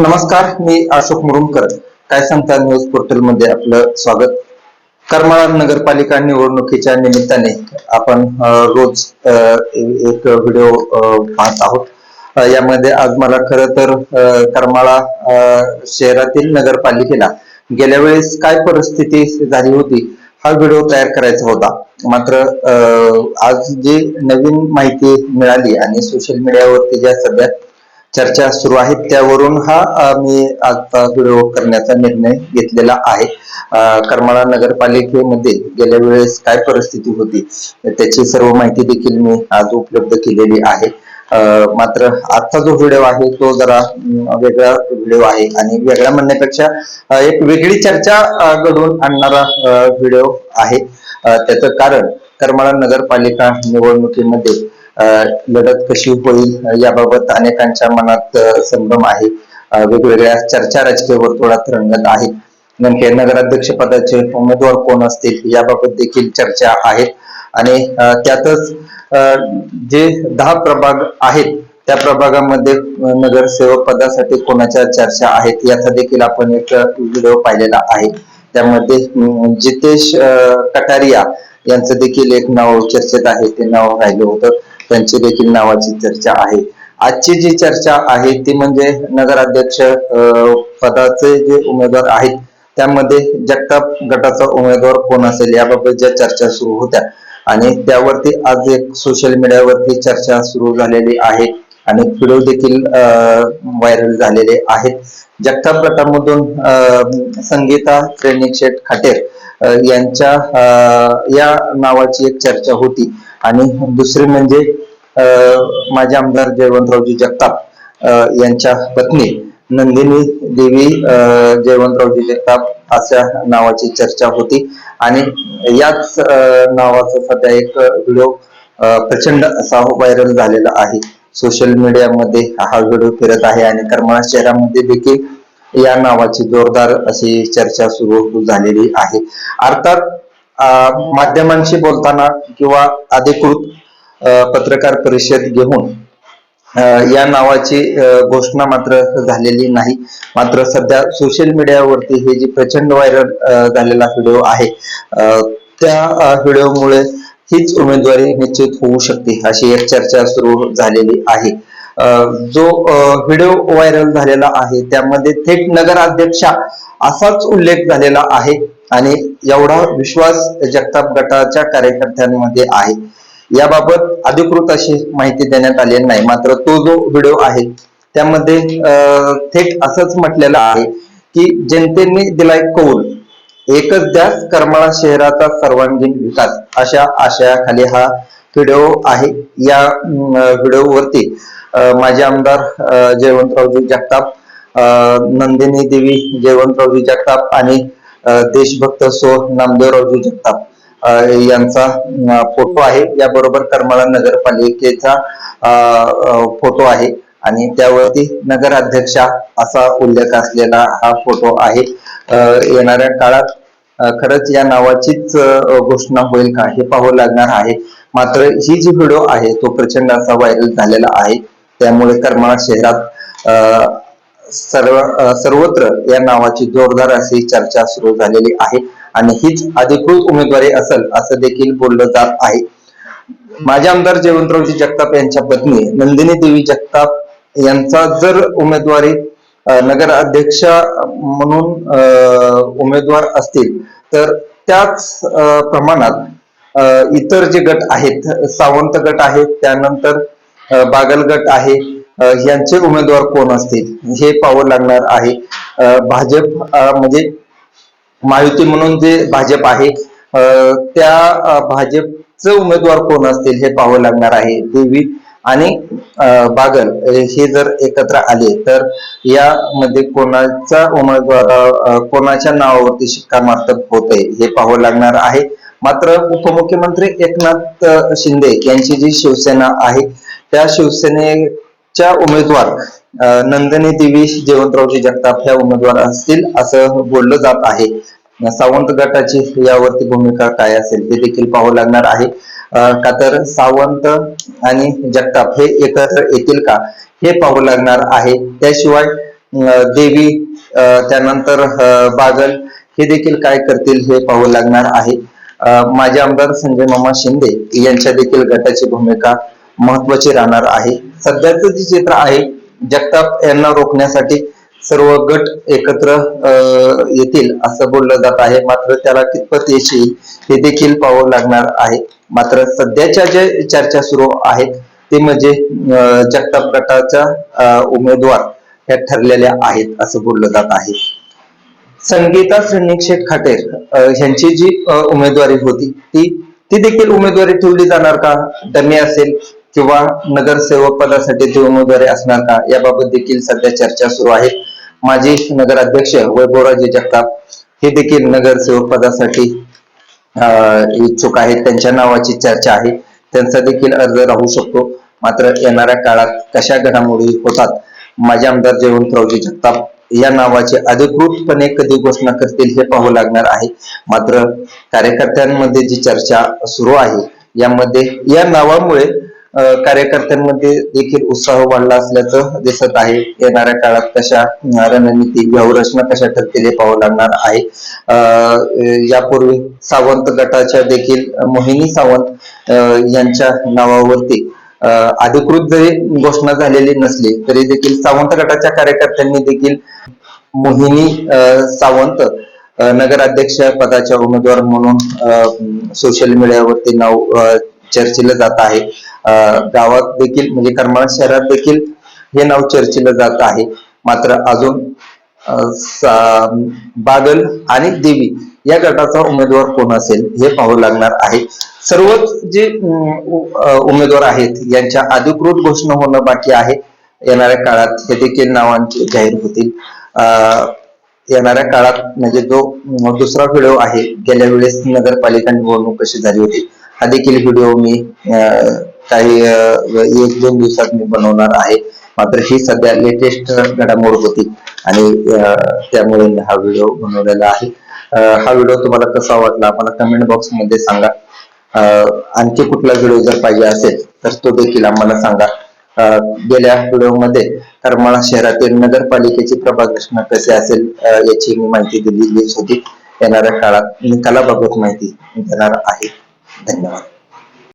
नमस्कार मी अशोक मुरुमकर काय सांगता न्यूज पोर्टलमध्ये आपलं स्वागत. करमाळा नगरपालिका निवडणुकीच्या निमित्ताने आपण रोज एक व्हिडिओ पाहत आहोत. यामध्ये आज मला खर तर करमाळा शहरातील नगरपालिकेला गेल्या वेळेस काय परिस्थिती झाली होती हा व्हिडिओ तयार करायचा होता. मात्र आज जी नवीन माहिती मिळाली आणि सोशल मीडियावरती ज्या सध्या चर्चा सुरू आहेत त्यावरून हा मी आजचा व्हिडिओ करण्याचा निर्णय घेतलेला आहे. करमाळा नगरपालिकेमध्ये गेल्या वेळेस काय परिस्थिती होती त्याची सर्व माहिती देखील मी आज उपलब्ध केलेली आहे. मात्र आजचा जो व्हिडिओ आहे तो जरा वेगळा व्हिडिओ आहे आणि वेगळा म्हणण्यापेक्षा एक वेगळी चर्चा घडवून आणणारा व्हिडिओ आहे. त्याचं कारण करमाळा नगरपालिका निवडणुकीमध्ये लढत कशी होईल याबाबत अनेकांच्या मनात संभ्रम आहे. वेगवेगळ्या चर्चा राजकीय वर्तुळात रंगत आहे. नेमके नगराध्यक्ष पदाचे उमेदवार कोण असतील याबाबत देखील चर्चा आहेत आणि त्यातच जे दहा प्रभाग आहेत त्या प्रभागामध्ये नगरसेवक पदासाठी कोणाच्या चर्चा आहेत याचा देखील आपण एक व्हिडिओ पाहिलेला आहे. त्यामध्ये जितेश कटारिया यांचं देखील एक नाव चर्चेत आहे ते नाव राहिलं होतं. त्यांची देखील नावाची चर्चा आहे. आजची जी चर्चा आहे ती म्हणजे नगराध्यक्ष पदाचे जे उमेदवार आहेत त्यामध्ये जगताप गटाचा उमेदवार कोण असेल याबाबत ज्या चर्चा सुरू होत्या. आणि त्यावरती आज एक सोशल मीडियावरती चर्चा सुरू झालेली आहे आणि व्हिडिओ देखील व्हायरल झालेले आहेत. जगताप गटामधून संगीता श्रेणी शेठ खाटेर यांच्या या नावाची एक चर्चा होती. आणि दुसरी म्हणजे माझे आमदार जयवंतरावजी जगताप यांच्या पत्नी नंदिनी देवी जयवंतरावजी जगताप अशा नावाची चर्चा होती. आणि याच नावाचा सध्या एक व्हिडिओ प्रचंड असा हो व्हायरल झालेला आहे. सोशल मीडियामध्ये हा व्हिडिओ फिरत आहे आणि करमाळा शहरामध्ये देखील या नावाची जोरदार अशी चर्चा सुरू झालेली आहे. अर्थात माध्यमांशी बोलताना किंवा अधिकृत पत्रकार परिषद घेऊन या नावाची घोषणा मात्र झालेली नाही. मात्र सध्या सोशल मीडियावरती हे जी प्रचंड व्हायरल झालेला व्हिडिओ आहे त्या व्हिडिओमुळे हीच उमेदवारी निश्चित होऊ शकते अशी एक चर्चा सुरू झालेली आहे. जो व्हिडिओ व्हायरल झालेला आहे त्यामध्ये थेट नगराध्यक्षा असाच उल्लेख झालेला आहे. आणि एवढा विश्वास जगताप गटाच्या कार्यकर्त्यांमध्ये आहे. याबाबत अधिकृत अशी माहिती देण्यात आलेली नाही मात्र तो जो व्हिडिओ आहे त्यामध्ये थेट असंच म्हटलेलं आहे की जनतेने दिलाय कौल एकच द्यास करमाळा शहराचा सर्वांगीण विकास अशा आशयाखाली हा व्हिडिओ आहे. या व्हिडिओवरती माझे आमदार जयवंतरावजी जगताप नंदिनी देवी जयवंतरावजी जगताप आणि देशभक्त सो नामदेवरावजी जगताप यांचा फोटो आहे. याबरोबर करमाळा नगरपालिकेचा फोटो आहे. आणि त्यावरती नगराध्यक्षा असा उल्लेख असलेला हा फोटो आहे. येणाऱ्या काळात खरंच या नावाचीच घोषणा होईल का हे पाहावं लागणार आहे. मात्र ही जी व्हिडिओ आहे तो प्रचंड असा व्हायरल झालेला आहे. त्यामुळे करमाळा शहरात सर्व सर्वत्र या नावाची जोरदार अशी चर्चा सुरू झालेली आहे. आणि हीच अधिकृत उमेदवारी असेल असं देखील बोललं जात आहे. माझे आमदार जयवंतरावजी जगताप यांच्या पत्नी नंदिनी देवी जगताप यांचा जर उमेदवारी नगर नगराध्यक्ष म्हणून उमेदवार असतील तर त्याच प्रमाणात इतर जे गट आहेत सावंत गट आहेत त्यानंतर बागल गट आहे यांचे उमेदवार कोण असतील? हे पाहावं लागणार आहे. भाजप म्हणजे महायुती म्हणून जे भाजप आहे त्या भाजपचे उमेदवार कोण असतील हे पाहावं लागणार आहे. देवी आणि बागल हे जर एकत्र आले तर यामध्ये कोणाचा उमेदवार कोणाच्या नावावरती शिक्कामार्तब होत आहे हे पाहावं लागणार आहे. मात्र उपमुख्यमंत्री एकनाथ शिंदे यांची जी शिवसेना आहे त्या शिवसेने च्या उमेदवार नंदिनी देवी जयवंतरावजी जगताप ह्या उमेदवार असतील असं बोललं जात आहे. सावंत गटाची यावरती भूमिका काय असेल ते देखील पाहावं लागणार आहे. का तर सावंत आणि जगताप हे एकत्र येतील का हे पाहावं लागणार आहे. त्याशिवाय देवी त्यानंतर बागल हे देखील काय करतील हे पाहू लागणार आहे. माझे आमदार संजय मामा शिंदे यांच्या देखील गटाची भूमिका महत्वाची राहणार आहे. सध्याचं जे चित्र आहे जगताप यांना रोखण्यासाठी सर्व गट एकत्र येतील असं बोललं जात आहे. मात्र त्याला कितपत यश येईल हे देखील पाहावं लागणार आहे. मात्र सध्याच्या ज्या चर्चा सुरू आहेत ते म्हणजे जगताप गटाच्या अं, उमेदवार ह्या ठरलेल्या आहेत असं बोललं जात आहे. संगीता श्रीनिक्षेत खाटेर यांची ह्यांची जी उमेदवारी होती ती ती देखील उमेदवारी ठेवली जाणार का? डमी असेल किंवा नगरसेवक पदासाठी ते उमेदवारी असणार का? याबाबत देखील सध्या चर्चा सुरू आहे. माजी नगराध्यक्ष वैभवराजे जगताप हे देखील नगरसेवक पदासाठी इच्छुक आहेत. त्यांच्या नावाची चर्चा आहे. त्यांचा देखील अर्ज राहू शकतो. मात्र येणाऱ्या काळात कशा घडामोडी होतात? माझे आमदार जयवंतरावजी जगताप या नावाची अधिकृतपणे कधी घोषणा करतील हे पाहू लागणार आहे. मात्र कार्यकर्त्यांमध्ये जी चर्चा सुरू आहे यामध्ये या नावामुळे कार्यकर्त्यांमध्ये देखील उत्साह वाढला असल्याचं दिसत आहे. येणाऱ्या काळात कशा रणनीती व्यूहरचना कशा ठरतील हे पाहावं लागणार आहे. अं, यापूर्वी सावंत गटाच्या देखील मोहिनी सावंत अं, यांच्या नावावरती अं, अधिकृत जरी घोषणा झालेली नसली तरी देखील सावंत गटाच्या कार्यकर्त्यांनी देखील मोहिनी अं, सावंत नगराध्यक्ष पदाच्या उमेदवार म्हणून सोशल मीडियावरती नाव चर्चेला जात आहे गावात देखील म्हणजे करमाळा शहरात देखील हे नाव चर्चेला जात आहे. मात्र अजून बागल आणि देवी या गटाचा उमेदवार कोण असेल हे पाहावं लागणार आहे. सर्वच जे उमेदवार आहेत यांच्या अधिकृत घोषणा होणं बाकी आहे. येणाऱ्या काळात हे देखील नावांचे जाहीर होतील. अं, येणाऱ्या काळात म्हणजे जो दुसरा व्हिडिओ आहे गेल्या वेळेस नगरपालिका निवडणूक कशी झाली होती हा देखील व्हिडिओ मी अं, काही एक दोन दिवसात मी बनवणार आहे. मात्र ही सध्या लेटेस्ट घडामोड होती आणि त्यामुळे मी हा व्हिडिओ बनवलेला आहे. हा व्हिडिओ तुम्हाला कसा वाटला मला कमेंट बॉक्समध्ये सांगा. आणखी कुठला व्हिडिओ जर पाहिजे असेल तर तो देखील आम्हाला सांगा. अं, गेल्या व्हिडिओमध्ये करमाळा शहरातील नगरपालिकेची प्रभाग रचना कसे असेल याची मी माहिती दिलेली होती. येणाऱ्या काळात निकालाबाबत माहिती देणार आहे. धन्यवाद.